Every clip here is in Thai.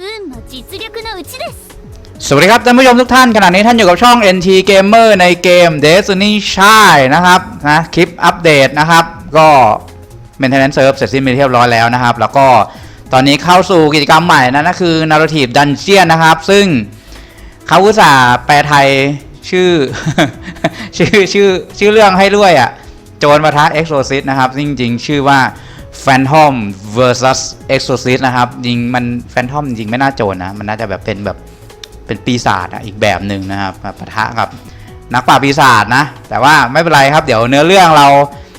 運も実力のうちです สวัสดีครับท่านผู้ชมทุกท่านขณะนี้ท่านอยู่กับช่อง NT Gamer ในเกม Destiny ใช่นะครับนะคลิปอัปเดตนะครับ ก็ Maintenance Serve เสร็จสิ้นไปเรียบร้อยแล้วนะครับ แล้วก็ตอนนี้เข้าสู่กิจกรรมใหม่นะนั่นคือ Narrative Dungeon นะครับ ซึ่งเขาอุตส่าห์แปลไทยชื่อ ชื่อชื่อชื่อเรื่องให้ด้วยอ่ะ โจรปะทะ Exorcist นะครับซึ่งจริงๆชื่อว่า Phantom vs Exorcist นะครับจริงมัน Phantom จริงไม่น่าโจรนะ มันน่าจะแบบเป็นแบบเป็นปีศาจอะอีกแบบหนึ่งนะครับปะทะกับนักปราปีศาจนะ แต่ว่าไม่เป็นไรครับ เดี๋ยวเนื้อเรื่องเรา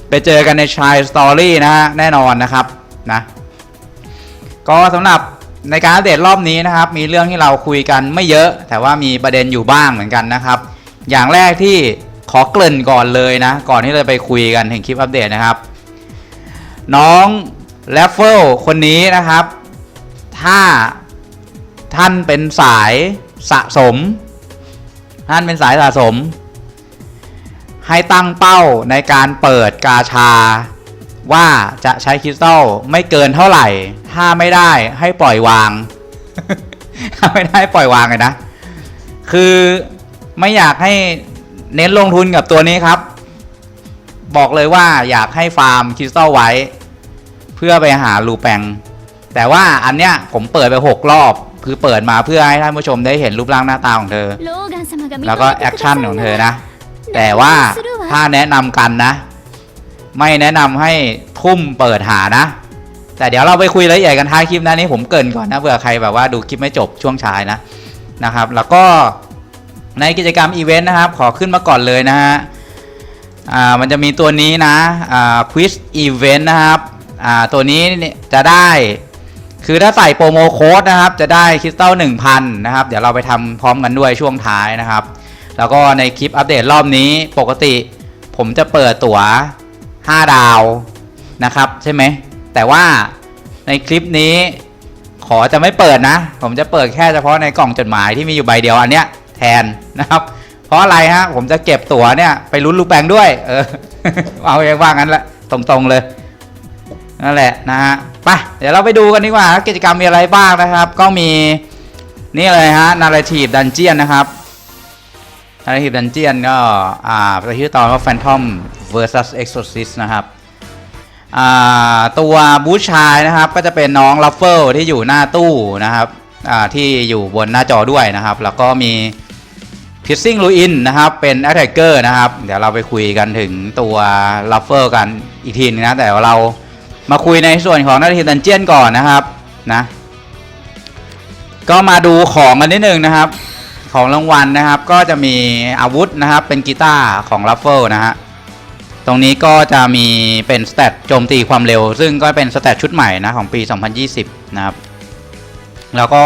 ไปเจอกันในชายสตอรี่นะฮะแน่นอนนะครับนะก็สำหรับในการอัปเดตรอบนี้นะครับ มีเรื่องที่เราคุยกันไม่เยอะ แต่ว่ามีประเด็นอยู่บ้างเหมือนกันนะครับ อย่างแรกที่ขอเกริ่นก่อนเลยนะ ก่อนที่เราไปคุยกันถึงคลิปอัปเดตนะครับ น้องแรฟเฟิลคนนี้นะครับ ถ้าท่านเป็นสายสะสม ท่านเป็นสายสะสม ให้ตั้งเป้าในการเปิดกาชา ว่าจะใช้คริสตัลไม่เกินเท่าไหร่ ถ้าไม่ได้ให้ปล่อยวาง ถ้าไม่ได้ปล่อยวางเลยนะ คือไม่อยากให้เน้นลงทุนกับตัวนี้ครับ บอกเลยว่าอยากให้ฟาร์มคริสตัลไว้ พื่อไปหารูแปงแต่ว่าอันเนี้ยผมเปิดไป 6 รอบ คือเปิดมาเพื่อให้ท่านผู้ชมได้เห็นรูปร่างหน้าตาของเธอ แล้วก็แอคชั่นของเธอนะ แต่ว่าถ้าแนะนำกันนะ ไม่แนะนำให้ทุ่มเปิดหานะ แต่เดี๋ยวเราไปคุยรายละเอียดกันท้ายคลิปนะนี่ผมเกินก่อนนะเผื่อใครแบบว่าดูคลิปไม่จบช่วงชายนะนะครับ แล้วก็ในกิจกรรมอีเวนต์นะครับ ขอขึ้นมาก่อนเลยนะฮะมันจะมีตัวนี้นะควิสอีเวนต์นะครับ อ่าตัวนี้จะได้คือถ้าใส่โปรโมโค้ดนะครับ จะได้คริสตัล1,000 นะครับ เดี๋ยวเราไปทำพร้อมกันด้วยช่วงท้ายนะครับ แล้วก็ในคลิปอัปเดตรอบนี้ปกติ ผมจะเปิดตั๋ว 5 ดาวนะครับ ใช่ไหม แต่ว่าในคลิปนี้ขอจะไม่เปิดนะ ผมจะเปิดแค่เฉพาะในกล่องจดหมายที่มีอยู่ใบเดียวอันเนี้ยแทนนะครับ เพราะอะไรฮะผมจะเก็บตั๋วเนี่ยไปลุ้นลูกแปงด้วย เออเอาเองว่างั้นละตรงๆเลย นั่นแหละนะฮะไปเดี๋ยวเราไปดูกันดีกว่า กิจกรรมมีอะไรบ้างนะครับ ก็มีนี่เลยฮะ narrative dungeon นะครับ narrative dungeon ก็อ่าชื่อตอนว่า phantom versus exorcist นะครับอ่าตัวบูชายนะครับก็จะเป็นน้องลัฟเฟิลที่อยู่หน้าตู้นะครับอ่าที่อยู่บนหน้าจอด้วยนะครับ แล้วก็มี Piercing Ruin นะครับเป็น Attacker นะครับ เดี๋ยวเราไปคุยกันถึงตัวลัฟเฟิลกันอีกทีนึงนะ แต่ว่าเรา มาคุยในส่วนของนาทีดันเจียนก่อนนะครับนะก็มาดูของกันนิดนึงนะครับ ของรางวัลนะครับ ก็จะมีอาวุธนะครับ เป็นกีตาร์ของลัฟเฟิลนะฮะตรงนี้ก็จะมีเป็นสเตตโจมตีความเร็ว ซึ่งก็เป็นสเตตชุดใหม่นะของปี 2020 นะครับ แล้วก็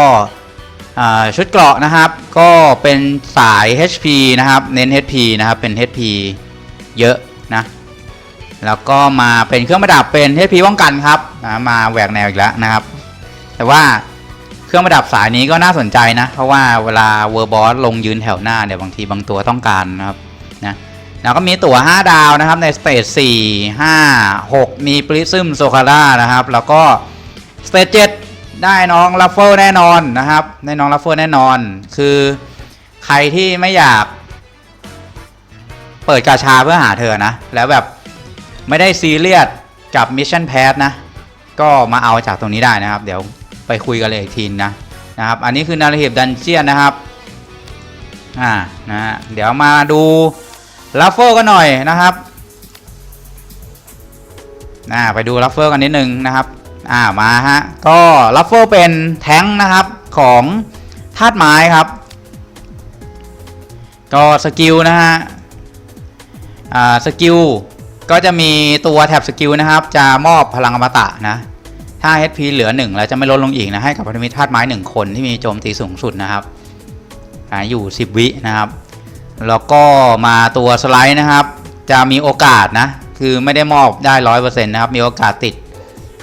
ชุดเกราะนะครับ ก็เป็นสาย HP นะครับ เน้น HP นะครับ เป็น HP เยอะนะ แล้วก็มาเป็นเครื่องประดับเป็น HP ป้องกันครับนะมาแหวกแนวอีกแล้วนะครับ แต่ว่าเครื่องประดับสายนี้ก็น่าสนใจนะ เพราะว่าเวลาเวอร์บอสลงยืนแถวหน้าเนี่ยบางทีบางตัวต้องการนะครับนะแล้วก็มีตั๋ว 5 ดาวนะครับในสเตจ4 5 6 มีปริซึมโซคาร่านะครับ แล้วก็สเตจ7ได้น้องลัฟเฟิลแน่นอนนะครับได้น้องลัฟเฟิลแน่นอน คือใครที่ไม่อยาก เปิดกาชาเพื่อหาเธอนะ แล้วแบบ ไม่ได้ซีเรียสกับมิชชั่นแพสนะ ก็มาเอาจากตรงนี้ได้นะครับ เดี๋ยวไปคุยกันเลยอีกทีนะนะครับ อันนี้คือนาฬิกาดันเจียนนะครับอ่านะเดี๋ยวมาดูลัฟเฟิลกันหน่อยนะครับอ่าไปดูลัฟเฟิลกันนิดนึงนะครับอ่ามาฮะก็ลัฟเฟิลเป็นแท้งนะครับของธาตุไม้ครับ ก็สกิลนะฮะอ่าสกิล ก็จะมีตัวแท็บสกิลนะครับ จะมอบพลังอมตะนะ ถ้า HP เหลือ 1 แล้วจะไม่ลดลงอีกนะ ให้กับพันธมิตรธาตุไม้ 1 คนที่มีโจมตีสูงสุดนะครับอยู่ 10 วินะครับ แล้วก็มาตัวสไลด์นะครับ จะมีโอกาสนะ คือไม่ได้มอบได้ร้อยเปอร์เซ็นต์นะครับ มีโอกาสติด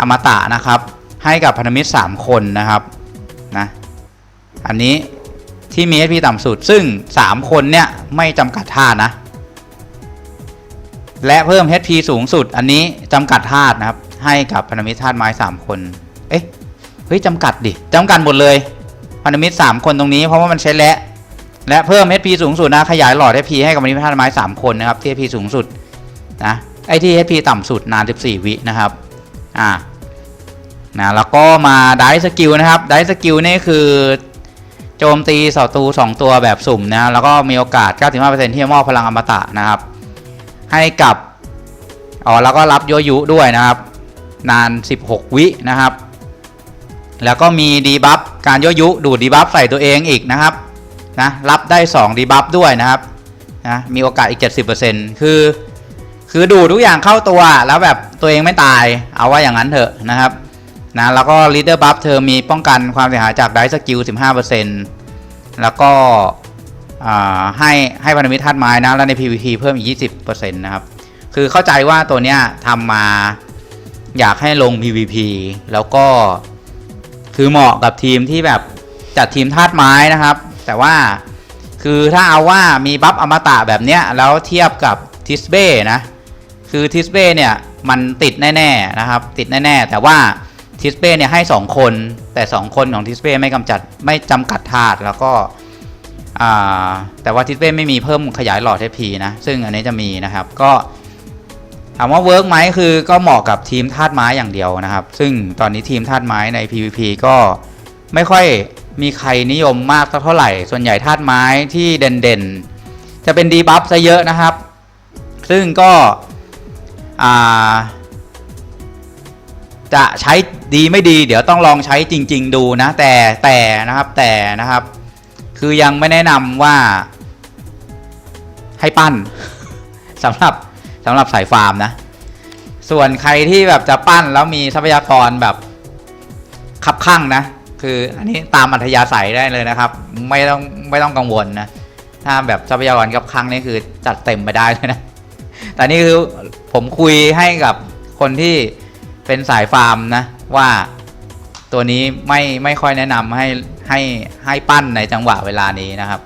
อมตะนะครับ ให้กับพันธมิตร 3 คนนะครับนะ อันนี้ที่มี HP ต่ำสุด ซึ่ง 3 คนเนี่ยไม่จำกัดท่านะ และเพิ่ม HP สูงสุด อันนี้จำกัดธาตุนะครับ ให้กับพันธมิตรธาตุไม้ 3 คน เอ๊ะ เฮ้ยจำกัดดิจำกัดหมดเลยพันธมิตร 3 คนตรงนี้เพราะว่ามันใช้และ และเพิ่ม HP สูงสุดนะขยายหลอด HP ให้กับพันธมิตรธาตุไม้ 3 คนนะครับที่ HP สูงสุดนะไอที่ HP ต่ำสุดนาน 14 วินะครับอ่านะแล้วก็มาได้สกิลนะครับได้สกิลนี่คือโจมตีศัตรู2ตัวแบบสุ่มนะแล้วก็มีโอกาส 95%ที่จะมอบพลังอมตะนะครับ ให้กับอ๋อแล้วก็รับโยยุด้วยนะครับ นาน 16 วินะครับ แล้วก็มีดีบัฟการโยยุดูดดีบัฟใส่ตัวเองอีกนะครับนะรับได้2ดีบัฟด้วยนะครับนะมีโอกาสอีก 70%คือ คือดูดทุกอย่างเข้าตัวแล้วแบบตัวเองไม่ตาย เอาว่าอย่างนั้นเถอะนะครับนะแล้วก็ leader buff เธอมีป้องกันความเสียหายจากไดสกิล15%แล้วก็ ให้ให้พันธมิตรธาตุไม้นะแล้วใน PVP เพิ่มอีก 20%นะครับคือเข้าใจว่าตัวเนี้ยทำมาอยากให้ลง PVP แล้วก็คือเหมาะกับทีมที่แบบจัดทีมธาตุไม้นะครับ แต่ว่าคือถ้าเอาว่ามีบัฟอมตะแบบเนี้ยแล้วเทียบกับทิสเบ้นะคือทิสเบ้เนี่ยมันติดแน่ๆนะครับ ติดแน่ๆ แต่ว่าทิสเบ้เนี่ยให้ 2 คน แต่ 2 คนของทิสเบ้ไม่กำจัดไม่จำกัดธาตุแล้วก็ แต่ว่าทิสเบ้ไม่มีเพิ่มขยายหลอด HP นะ ซึ่งอันนี้จะมีนะครับ ก็ถามว่าเวิร์กไหมคือก็เหมาะกับทีมธาตุไม้อย่างเดียวนะครับ ซึ่งตอนนี้ทีมธาตุไม้ใน PVP ก็ไม่ค่อยมีใครนิยมมากเท่าไหร่ ส่วนใหญ่ธาตุไม้ที่เด่นๆ จะเป็นดีบัฟซะเยอะนะครับ ซึ่งก็จะใช้ดีไม่ดี เดี๋ยวต้องลองใช้จริง ๆ ดูนะ แต่แต่นะครับแต่นะครับ คือยังไม่แนะนำว่าให้ปั้น สำหรับสำหรับสายฟาร์มนะ ส่วนใครที่แบบจะปั้นแล้วมีทรัพยากรแบบคับข้างนะ คืออันนี้ตามอัธยาศัยได้เลยนะครับ ไม่ต้องไม่ต้องกังวลนะ ถ้าแบบทรัพยากรคับข้างนี่คือจัดเต็มไปได้เลยนะ แต่นี่คือผมคุยให้กับคนที่เป็นสายฟาร์มนะว่าตัวนี้ไม่ไม่ค่อยแนะนำให้ ให้ให้ปั้นในจังหวะเวลานี้นะครับ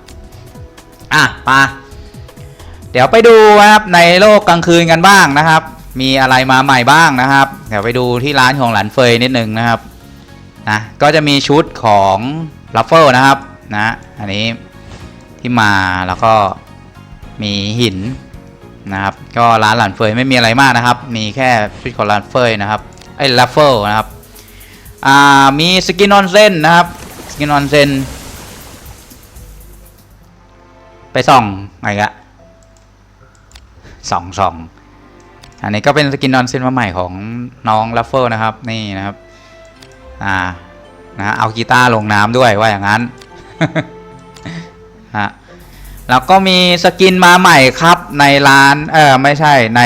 อะมาเดี๋ยวไปดูนะครับในโลกกลางคืนกันบ้างนะครับ มีอะไรมาใหม่บ้างนะครับ เดี๋ยวไปดูที่ร้านของหลานเฟยนิดนึงนะครับนะก็จะมีชุดของลัฟเฟิลนะครับนะอันนี้ที่มาแล้วก็มีหินนะครับ ก็ร้านหลานเฟยไม่มีอะไรมากนะครับ มีแค่ชุดของหลานเฟยนะครับไอ้ลัฟเฟิลนะครับอ่ามีสกินออนเซนนะครับ กินออนเซนไปส่องอะไรกะส่องส่องอันนี้ก็เป็นสกินออนเซนมาใหม่ของน้องลัฟเฟิลนะครับนี่นะครับอ่านะเอากีตาร์ลงน้ำด้วยว่าอย่างนั้นฮะแล้วก็มีสกินมาใหม่ครับในร้านเออไม่ใช่ใน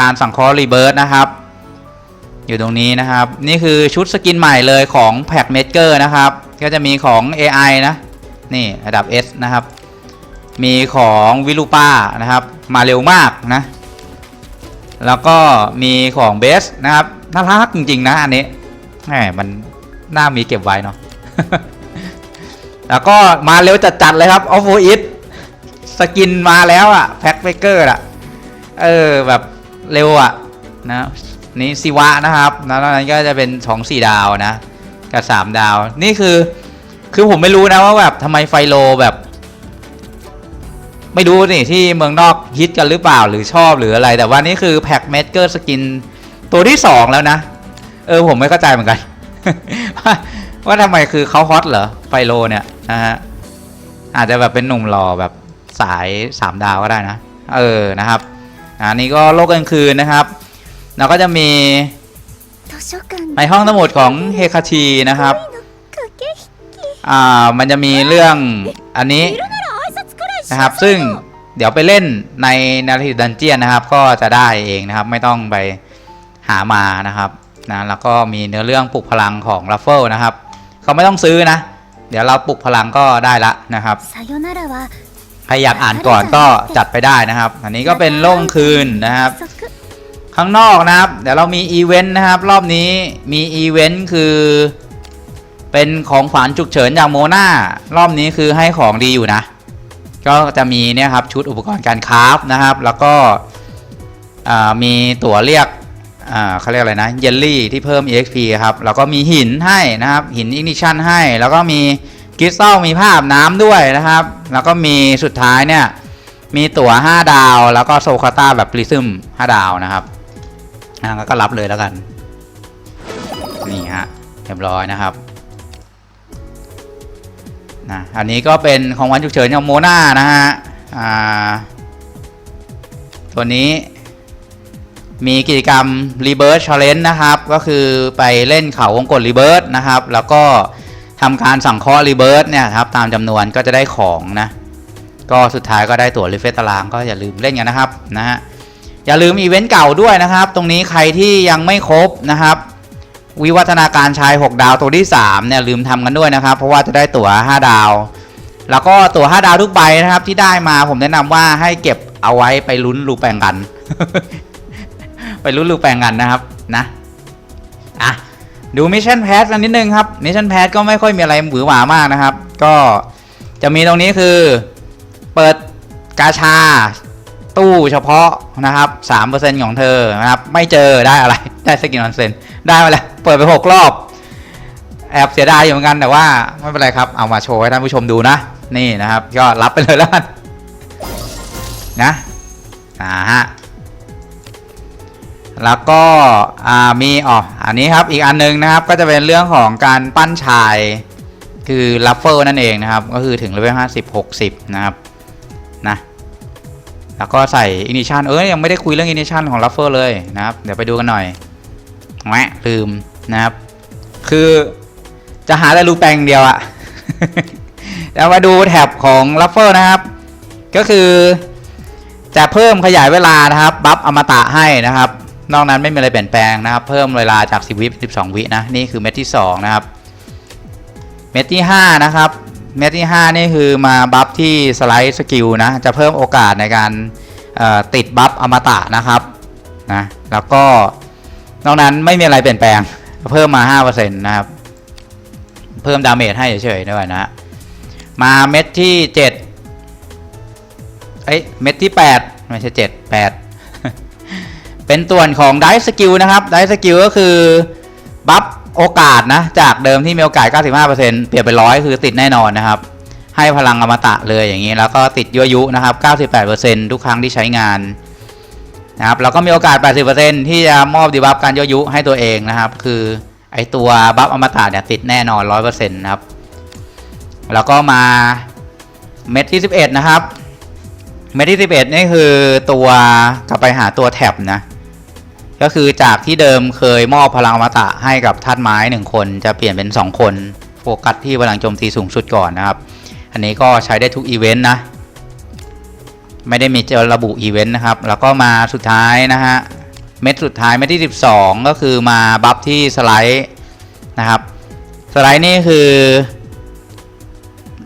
การสั่งคราะห์รีเบิร์ดนะครับ อยู่ตรงนี้นะครับ นี่คือชุดสกินใหม่เลยของแพ็กเมเกอร์นะครับ ก็จะมีของ AI นะ นี่ระดับ S นะครับ มีของวิลูป้านะครับ มาเร็วมากนะ แล้วก็มีของเบสนะครับ น่ารักจริงๆนะอันนี้แหมมันน่ามีเก็บไว้เนาะแล้วก็มาเร็วจัดๆเลยครับออฟโฟอิทสกินมาแล้วอะแพ็คเบเกอร์อะเออแบบเร็วอะนะ นี่ซิวะนะครับแล้วนั้นก็จะเป็นสองสี่ดาวนะ กับสามดาว นี่คือ คือผมไม่รู้นะว่าแบบทำไมไฟโลแบบ ไม่รู้นี่ที่เมืองนอกฮิตกันหรือเปล่าหรือชอบหรืออะไร แต่ว่านี่คือแพ็คเมเกอร์สกินตัวที่สองแล้วนะ เออผมไม่เข้าใจเหมือนกันว่าว่าทำไมคือเขาฮอตเหรอไฟโลเนี่ยนะฮะอาจจะแบบเป็นหนุ่มหล่อแบบสายสามดาวก็ได้นะ เออนะครับอันนี้ก็โลกกลางคืนนะครับ เราก็จะมีในห้องสมุดของเฮคาชีนะครับ อ่า มันจะมีเรื่องอันนี้นะครับ ซึ่งเดี๋ยวไปเล่นในนาทีดันเจียนนะครับ ก็จะได้เองนะครับ ไม่ต้องไปหามานะครับนะแล้วก็มีเนื้อเรื่องปลุกพลังของลัฟเฟลนะครับ เขาไม่ต้องซื้อนะ เดี๋ยวเราปลุกพลังก็ได้ละนะครับใครอยากอ่านก่อนก็จัดไปได้นะครับ อันนี้ก็เป็นโล่งคืนนะครับ ข้างนอกนะครับ เดี๋ยวเรามีอีเวนต์นะครับ รอบนี้มีอีเวนต์คือ เป็นของขวัญฉุกเฉินจากโมนารอบนี้คือให้ของดีอยู่นะ ก็จะมีเนี่ยครับชุดอุปกรณ์การคราฟนะครับ แล้วก็มีตั๋วเรียกเขาเรียกอะไรนะเยลลี่ที่เพิ่ม exp ครับ แล้วก็มีหินให้นะครับ หิน ignition ให้ แล้วก็มีคริสตัลมีภาพน้ำด้วยนะครับ แล้วก็มีสุดท้ายเนี่ย มีตั๋ว 5 ดาว แล้วก็โซคาต้าแบบปริซึม 5 ดาวนะครับ อ่าก็รับเลยแล้วกัน นี่ฮะเรียบร้อยนะครับนะอันนี้ก็เป็นของวันฉุกเฉินของโมนานะฮะอ่าตัวนี้มีกิจกรรม Rebirth Challenge นะครับ ก็คือไปเล่นเขาวงกต Rebirth นะครับ แล้วก็ทำการสั่งเคราะห์ Rebirth เนี่ยครับตามจำนวนก็จะได้ของนะ ก็สุดท้ายก็ได้ตั๋วรีเฟซตารางก็อย่าลืมเล่นกันนะครับนะฮะ อย่าลืมอีเวนต์เก่าด้วยนะครับ ตรงนี้ใครที่ยังไม่ครบนะครับ วิวัฒนาการชาย 6 ดาวตัวที่ 3 เนี่ยลืมทำกันด้วยนะครับ เพราะว่าจะได้ตั๋ว 5 ดาว แล้วก็ตั๋ว 5 ดาวทุกใบนะครับ ที่ได้มาผมแนะนำว่าให้เก็บเอาไว้ไปลุ้นรูแปลงกัน ไปลุ้นรูแปลงกันนะครับนะอะดูมิชชั่นแพสกันนิดนึงครับมิชชั่นแพสก็ไม่ค่อยมีอะไรหวือหวามากนะครับ ก็จะมีตรงนี้คือเปิดกาชา ตู้เฉพาะนะครับ3%ของเธอนะครับ ไม่เจอได้อะไร ได้สกินออนเซนได้มาแล้ว เปิดไป6รอบ แอบเสียดายอยู่เหมือนกันแต่ว่าไม่เป็นไรครับ เอามาโชว์ให้ท่านผู้ชมดูนะ นี่นะครับ ก็รับไปเลยแล้วกันนะอ่าฮะแล้วก็อ่ามีอ๋ออันนี้ครับอีกอันนึงนะครับก็จะเป็นเรื่องของการปั้นชายคือลัฟเฟอร์นั่นเองนะครับ ก็คือถึงเลเวล50 60นะครับนะ แล้วก็ใส่อินิชันเอ้ยยังไม่ได้คุยเรื่องอินิชันของลัฟเฟอร์เลยนะครับ เดี๋ยวไปดูกันหน่อยแหมลืมนะครับ คือจะหาแต่รูปแปลงเดียวอะแล้วมาดูแท็บของลัฟเฟอร์นะครับ ก็คือจะเพิ่มขยายเวลานะครับ บัฟอมตะให้นะครับ นอกนั้นไม่มีอะไรเปลี่ยนแปลงนะครับ เพิ่มเวลาจาก 10 วิเป็น12 วินะ นี่คือเม็ดที่ 2 นะครับ เม็ดที่ 5 นะครับ เม็ดที่ 5 นี่คือมาบัฟที่สไลด์สกิลนะ จะเพิ่มโอกาสในการติดบัฟอมตะนะครับนะแล้วก็นอกนั้นไม่มีอะไรเปลี่ยนแปลง เพิ่มมา 5%นะครับ เพิ่มดาเมจให้เฉยๆด้วยนะฮะมาเม็ดที่ 7 เอ้ยเม็ดที่ 8 ไม่ใช่ 7 8 เป็นส่วนของไดสกิลนะครับไดสกิลก็คือบัฟ โอกาสนะ จากเดิมที่มีโอกาส 95%เปลี่ยนเป็นร้อยคือติดแน่นอนนะครับ ให้พลังอมตะเลยอย่างนี้ แล้วก็ติดยั่วยุนะครับ 98%ทุกครั้งที่ใช้งานนะครับแล้วก็มีโอกาส 80%ที่จะมอบดีบัฟการยั่วยุให้ตัวเองนะครับ คือไอตัวบัฟอมตะเนี่ยติดแน่นอน 100%นะครับ แล้วก็มาเม็ดที่ 11 นะครับ เม็ดที่ 11 นี่คือตัวกลับไปหาตัวแท็บนะ ก็คือจากที่เดิมเคยมอบพลังอมตะให้กับธาตุไม้ 1 คนจะเปลี่ยนเป็น 2 คนโฟกัสที่พลังโจมตีสูงสุดก่อนนะครับ อันนี้ก็ใช้ได้ทุกอีเวนต์นะ ไม่ได้มีจอระบุอีเวนต์นะครับ แล้วก็มาสุดท้ายนะฮะ เม็ดสุดท้ายเม็ดที่ 12 ก็คือมาบัฟที่สไลด์นะครับ สไลด์นี่คือ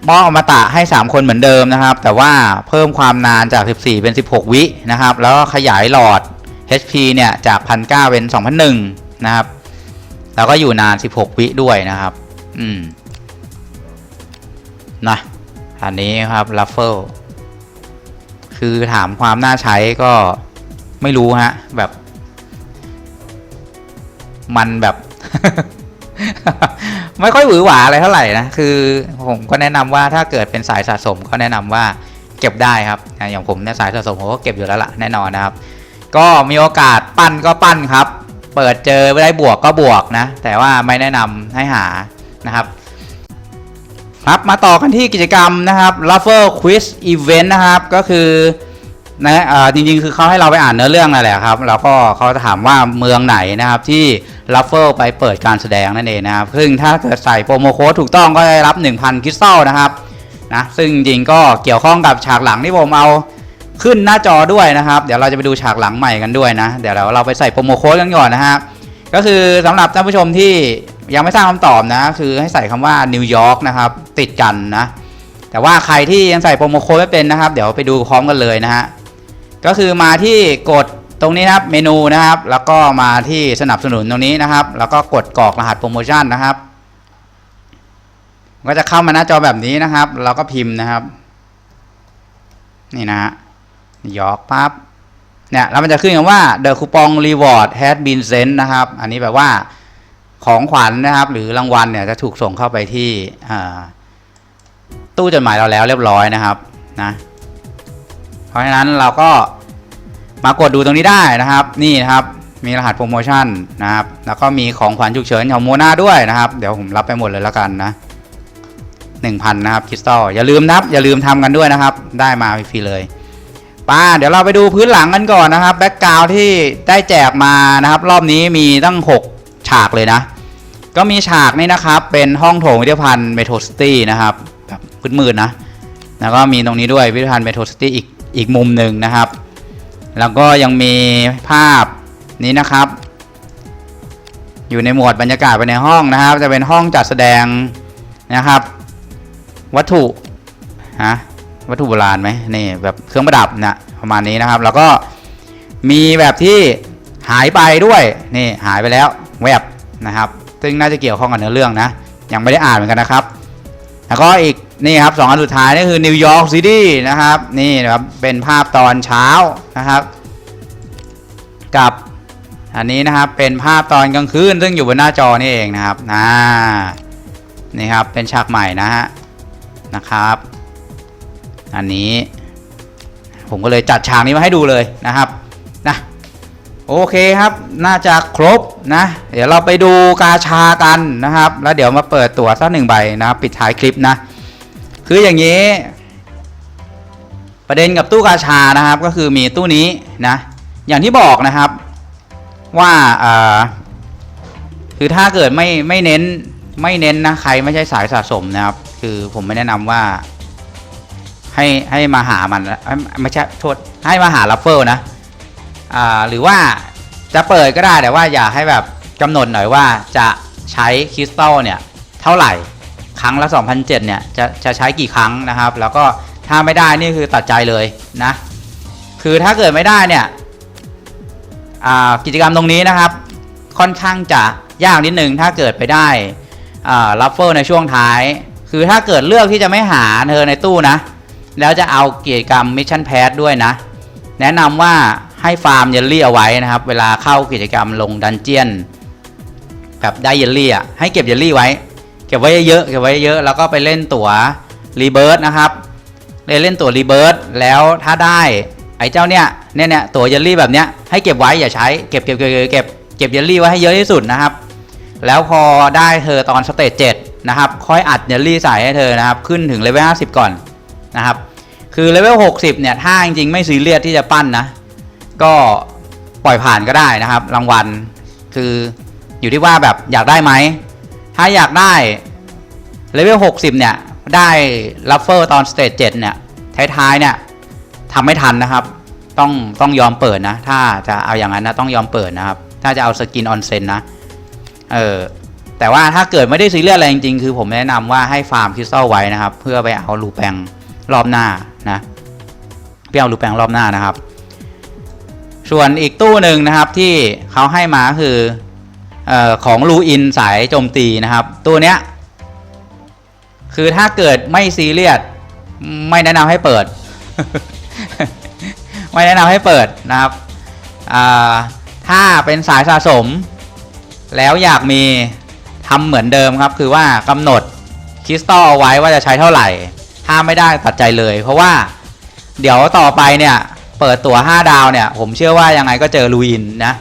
มอบอมตะให้ 3 คนเหมือนเดิมนะครับ แต่ว่าเพิ่มความนานจาก 14 เป็น 16 วินะครับ แล้วก็ขยายหลอด HP เนี่ยจาก1,900เป็น2,001นะครับ แล้วก็อยู่นาน 16 วิด้วยนะครับ อืมนะอันนี้ครับรัฟเฟิลคือถามความน่าใช้ก็ไม่รู้ฮะ แบบ มันแบบ ไม่ค่อยหวือหวาอะไรเท่าไหร่นะ คือผมก็แนะนำว่าถ้าเกิดเป็นสายสะสมก็แนะนำว่าเก็บได้ครับอะอย่างผมเนี่ยสายสะสมผมก็เก็บอยู่แล้วล่ะแน่นอนนะครับ ก็มีโอกาสปั้นก็ปั้นครับ เปิดเจอไม่ได้บวกก็บวกนะ แต่ว่าไม่แนะนำให้หานะครับ ครับมาต่อกันที่กิจกรรมนะครับ r u f f l e Quiz Event นะครับ ก็คือนะอ่จริงๆ คือเขาให้เราไปอ่านเนื้อเรื่องนั่นแหละครับ แล้วก็เขาจะถามว่าเมืองไหนนะครับที่ r u f f l e ไปเปิดการแสดงนั่นเองนะครับ ซึ่งถ้าเกิดใส่โปรโมโค้ดถูกต้องก็ได้รับ 1,000 คริสตัลนะครับนะซึ่งจริงๆก็เกี่ยวข้องกับฉากหลังที่ผมเอา ขึ้นหน้าจอด้วยนะครับ เดี๋ยวเราจะไปดูฉากหลังใหม่กันด้วยนะ เดี๋ยวเราเราไปใส่โปรโมโค้ดกันก่อนนะครับก็คือสำหรับท่านผู้ชมที่ยังไม่ทราบคำตอบนะ คือให้ใส่คำว่านิวยอร์กนะครับติดกันนะ แต่ว่าใครที่ยังใส่โปรโมโค้ดไม่เป็นนะครับ เดี๋ยวไปดูพร้อมกันเลยนะฮะก็คือมาที่กดตรงนี้นะครับเมนูนะครับ แล้วก็มาที่สนับสนุนตรงนี้นะครับ แล้วก็กดกรอกรหัสโปรโมชั่นนะครับ ก็จะเข้ามาหน้าจอแบบนี้นะครับ เราก็พิมพ์นะครับ นี่นะฮะ ยอกปั๊บเนี่ยแล้วมันจะขึ้นคำว่า the coupon reward has been sent นะครับ อันนี้แปลว่าของขวัญนะครับ หรือรางวัลเนี่ยจะถูกส่งเข้าไปที่ตู้จดหมายเราแล้วเรียบร้อยนะครับนะเพราะฉะนั้นเราก็มากดดูตรงนี้ได้นะครับ นี่นะครับมีรหัสโปรโมชั่นนะครับ แล้วก็มีของขวัญฉุกเฉินของโมนาด้วยนะครับ เดี๋ยวผมรับไปหมดเลยแล้วกันนะหนึ่งพันนะครับคริสตัลอย่าลืมนะครับ อย่าลืมทำกันด้วยนะครับ ได้มาฟรีเลย ป้าเดี๋ยวเราไปดูพื้นหลังกันก่อนนะครับแบ็กกราวที่ได้แจกมานะครับรอบนี้มีตั้ง 6 ฉากเลยนะ ก็มีฉากนี้นะครับเป็นห้องโถงวิทยาพันธ์เมโทรสตี้นะครับแบบมืดๆนะแล้วก็มีตรงนี้ด้วยวิทยาพันธ์เมโทรสตี้อีกอีกมุมหนึ่งนะครับ แล้วก็ยังมีภาพนี้นะครับ อยู่ในหมวดบรรยากาศภายในห้องนะครับ จะเป็นห้องจัดแสดงนะครับ วัตถุฮะ วัตถุโบราณไหมนี่แบบเครื่องประดับนะประมาณนี้นะครับ แล้วก็มีแบบที่หายไปด้วยนี่หายไปแล้วแวบนะครับ ซึ่งน่าจะเกี่ยวข้องกับเนื้อเรื่องนะ ยังไม่ได้อ่านเหมือนกันนะครับ แล้วก็อีกนี่ครับสองอันสุดท้ายนี่คือนิวยอร์กซิตี้นะครับนี่นะครับเป็นภาพตอนเช้านะครับ กับอันนี้นะครับเป็นภาพตอนกลางคืนซึ่งอยู่บนหน้าจอนี่เองนะครับนะนี่ครับเป็นฉากใหม่นะฮะนะครับ อันนี้ ผมก็เลยจัดฉากนี้มาให้ดูเลยนะครับนะโอเคครับน่าจะครบนะ เดี๋ยวเราไปดูกาชากันนะครับ แล้วเดี๋ยวมาเปิดตัวสักหนึ่งใบนะครับปิดท้ายคลิปนะ คืออย่างนี้ ประเด็นกับตู้กาชานะครับ ก็คือมีตู้นี้นะอย่างที่บอกนะครับว่าอ่าคือถ้าเกิดไม่ไม่เน้นไม่เน้นนะใครไม่ใช่สายสะสมนะครับ คือผมไม่แนะนำว่า ให้ให้มาหามันไม่ใช่โทษให้มาหาลัฟเฟิลนะอ่าหรือว่าจะเปิดก็ได้แต่ว่าอย่าให้แบบกำหนดหน่อยว่าจะใช้คริสตัลเนี่ยเท่าไหร่ครั้งละ2007เนี่ยจะจะใช้กี่ครั้งนะครับ แล้วก็ถ้าไม่ได้นี่คือตัดใจเลยนะคือถ้าเกิดไม่ได้เนี่ยกิจกรรมตรงนี้นะครับค่อนข้างจะยากนิดนึงถ้าเกิดไปได้ลัฟเฟิลในช่วงท้าย คือถ้าเกิดเลือกที่จะไม่หาเธอในตู้นะ แล้วจะเอากิจกรรมมิชชั่นแพสด้วยนะ แนะนำว่าให้ฟาร์มเยลลี่เอาไว้นะครับ เวลาเข้ากิจกรรมลงดันเจียนแบบได้เยลลี่อะให้เก็บเยลลี่ไว้ เก็บไว้เยอะเก็บไว้เยอะแล้วก็ไปเล่นตั๋วรีเบิร์นะครับเล่นเล่นตั๋วรีเบิร์แล้วถ้าได้ไอ้เจ้าเนี่ยเนี่ยเนี่ยตั๋วเยลลี่แบบเนี้ยให้เก็บไว้อย่าใช้เก็บเก็บเก็บเก็บเก็บเยลลี่ไว้ให้เยอะที่สุดนะครับ แล้วพอได้เธอตอนสเตจเจ็ดนะครับค่อยอัดเยลลี่ใส่ให้เธอนะครับ ขึ้นถึงเลเวล50ก่อน นะครับ คือเลเวล60 เนี่ย ถ้าจริงๆไม่ซีเรียสที่จะปั้นนะ ก็ปล่อยผ่านก็ได้นะครับ รางวัลคืออยู่ที่ว่าแบบอยากได้ไหม ถ้าอยากได้เลเวล60 เนี่ย ได้ลัฟเฟอร์ตอนสเตจ7เนี่ย ท้ายๆเนี่ยทำไม่ทันนะครับ ต้องต้องยอมเปิดนะ ถ้าจะเอาอย่างนั้นนะต้องยอมเปิดนะครับ ถ้าจะเอาสกินออนเซนนะ เออแต่ว่าถ้าเกิดไม่ได้ซีเรียสอะไรจริงๆ คือผมแนะนำว่าให้ฟาร์มคริสตัลไว้นะครับ เพื่อไปเอาลูแปง รอบหน้านะเพื่เอาลูแปงรอบหน้านะครับ ส่วนอีกตู้หนึ่งนะครับที่เขาให้มาคือออของลูอินสายโจมตีนะครับ ตัวเนี้ยคือถ้าเกิดไม่ซีเรียสไม่แนะนำให้เปิด ไม่แนะนำให้เปิดนะครับถ้าเป็นสายสะสม แล้วอยากมีทำเหมือนเดิมครับ คือว่ากำหนดคริสตัลเอาไว้ว่าจะใช้เท่าไหร่ ถ้าไม่ได้ตัดใจเลย เพราะว่าเดี๋ยวต่อไปเนี่ย เปิดตัว5 ดาวเนี่ย ผมเชื่อว่ายังไงก็เจอลูอินนะ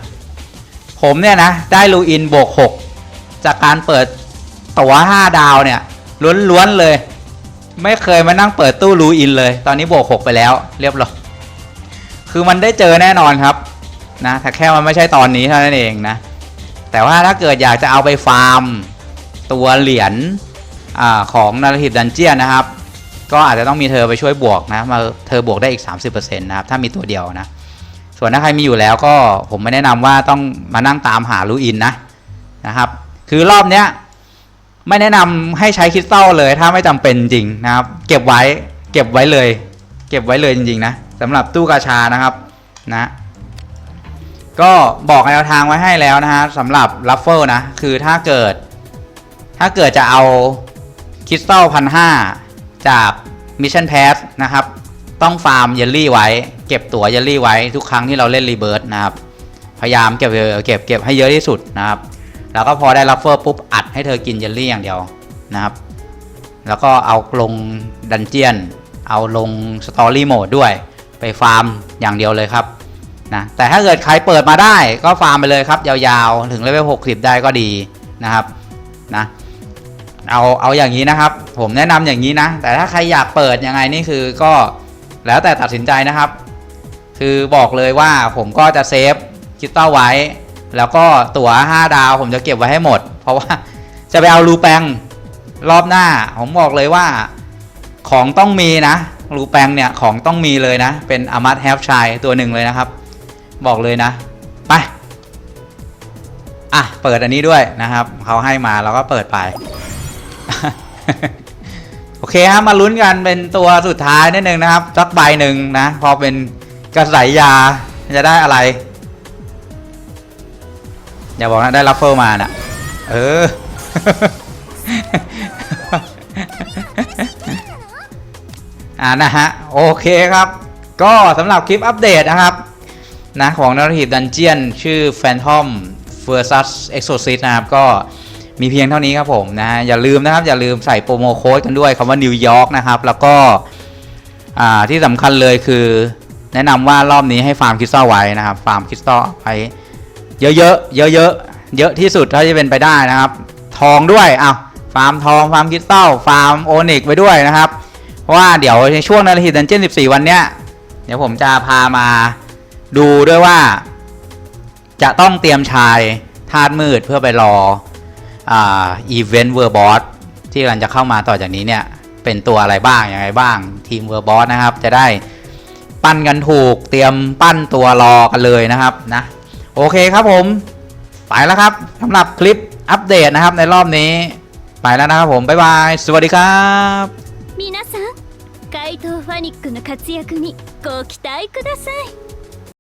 ผมเนี่ยนะ ได้ลูอินบวก 6 จากการเปิดตัว5 ดาวเนี่ยล้วนๆเลย ไม่เคยมานั่งเปิดตู้ลูอินเลย ตอนนี้บวก 6 ไปแล้ว เรียบร้อยคือมันได้เจอแน่นอนครับนะแต่แค่มันไม่ใช่ตอนนี้เท่านั้นเองนะ แต่ว่าถ้าเกิดอยากจะเอาไปฟาร์มตัวเหรียญอของนาริทิดันเจียนนะครับ ก็อาจจะต้องมีเธอไปช่วยบวกนะมาเธอบวกได้อีก 30%นะครับถ้ามีตัวเดียวนะ ส่วนถ้าใครมีอยู่แล้วก็ผมไม่แนะนำว่าต้องมานั่งตามหาลูอินนะนะครับคือรอบเนี้ยไม่แนะนำให้ใช้คริสตัลเลยถ้าไม่จำเป็นจริงนะครับ เก็บไว้เก็บไว้เลย เก็บไว้เลยจริงๆนะสำหรับตู้กาชานะครับนะก็บอกแนวทางไว้ให้แล้วนะฮะสำหรับลัฟเฟิลนะ คือถ้าเกิด ถ้าเกิดจะเอาคริสตัลพันห้า จากมิชชั่นแพสนะครับ ต้องฟาร์มเยลลี่ไว้ เก็บตั๋วเยลลี่ไว้ทุกครั้งที่เราเล่นรีเบิร์นะครับ พยายามเก็บเก็บเก็บเก็บให้เยอะที่สุดนะครับ แล้วก็พอได้รับเฟอร์ปุ๊บอัดให้เธอกินเยลลี่อย่างเดียวนะครับ แล้วก็เอาลงดันเจียน เอาลงสตอรี่โหมดด้วยไปฟาร์มอย่างเดียวเลยครับนะแต่ถ้าเกิดใครเปิดมาได้ก็ฟาร์มไปเลยครับ ยาวๆ ถึงเลเวล60 ได้ก็ดีนะครับนะ เอาเอาอย่างนี้นะครับ ผมแนะนำอย่างนี้นะ แต่ถ้าใครอยากเปิดยังไงนี่คือก็แล้วแต่ตัดสินใจนะครับ คือบอกเลยว่าผมก็จะเซฟคิดต้าไว้ แล้วก็ตั๋ว 5 ดาวผมจะเก็บไว้ให้หมด เพราะว่าจะไปเอารูแปงรอบหน้า ผมบอกเลยว่าของต้องมีนะรูแปงเนี่ยของต้องมีเลยนะ เป็นอามัตแฮปชายตัวหนึ่งเลยนะครับ บอกเลยนะ ไปอะเปิดอันนี้ด้วยนะครับเขาให้มาเราก็เปิดไป โอเคฮะมาลุ้นกันเป็นตัวสุดท้ายนิดนึงนะครับสักใบหนึ่งนะ พอเป็นกระสายยาจะได้อะไร อย่าบอกนะได้รัฟเฟิลมาน่ะ เออ อ่านะฮะ โอเคครับ ก็สำหรับคลิปอัปเดตนะครับ นะของ Narrative Dungeon ชื่อ Phantom vs Exorcist นะครับก็ มีเพียงเท่านี้ครับผมนะ อย่าลืมนะครับ อย่าลืมใส่โปรโมโค้ดกันด้วยคำว่า New York นะครับ แล้วก็ที่สำคัญเลยคือ แนะนำว่ารอบนี้ให้ฟาร์มคริสตัลไว้นะครับ ฟาร์มคริสตัลไว้เยอะๆ เยอะๆ เยอะที่สุดเท่าที่เป็นไปได้นะครับ ทองด้วยเอ้าฟาร์มทองฟาร์มคริสตัลฟาร์มโอนิกไว้ด้วยนะครับ เพราะว่าเดี๋ยวในช่วงนาทีดันเจี้ยน14 วันเนี้ยเดี๋ยวผมจะพามาดูด้วยว่า จะต้องเตรียมชายธาตุมืดเพื่อไปรอ อ่าอีเวนต์เวอร์บอสที่กำลังจะเข้ามาต่อจากนี้เนี่ย เป็นตัวอะไรบ้างยังไงบ้าง ทีมเวอร์บอสนะครับ จะได้ปั้นกันถูกเตรียมปั้นตัวรอกันเลยนะครับนะ โอเคครับผม ไปแล้วครับสำหรับคลิปอัปเดตนะครับในรอบนี้ ไปแล้วนะครับผม บ๊ายบาย สวัสดีครับ 皆さん怪盗ファニックの活躍にご期待ください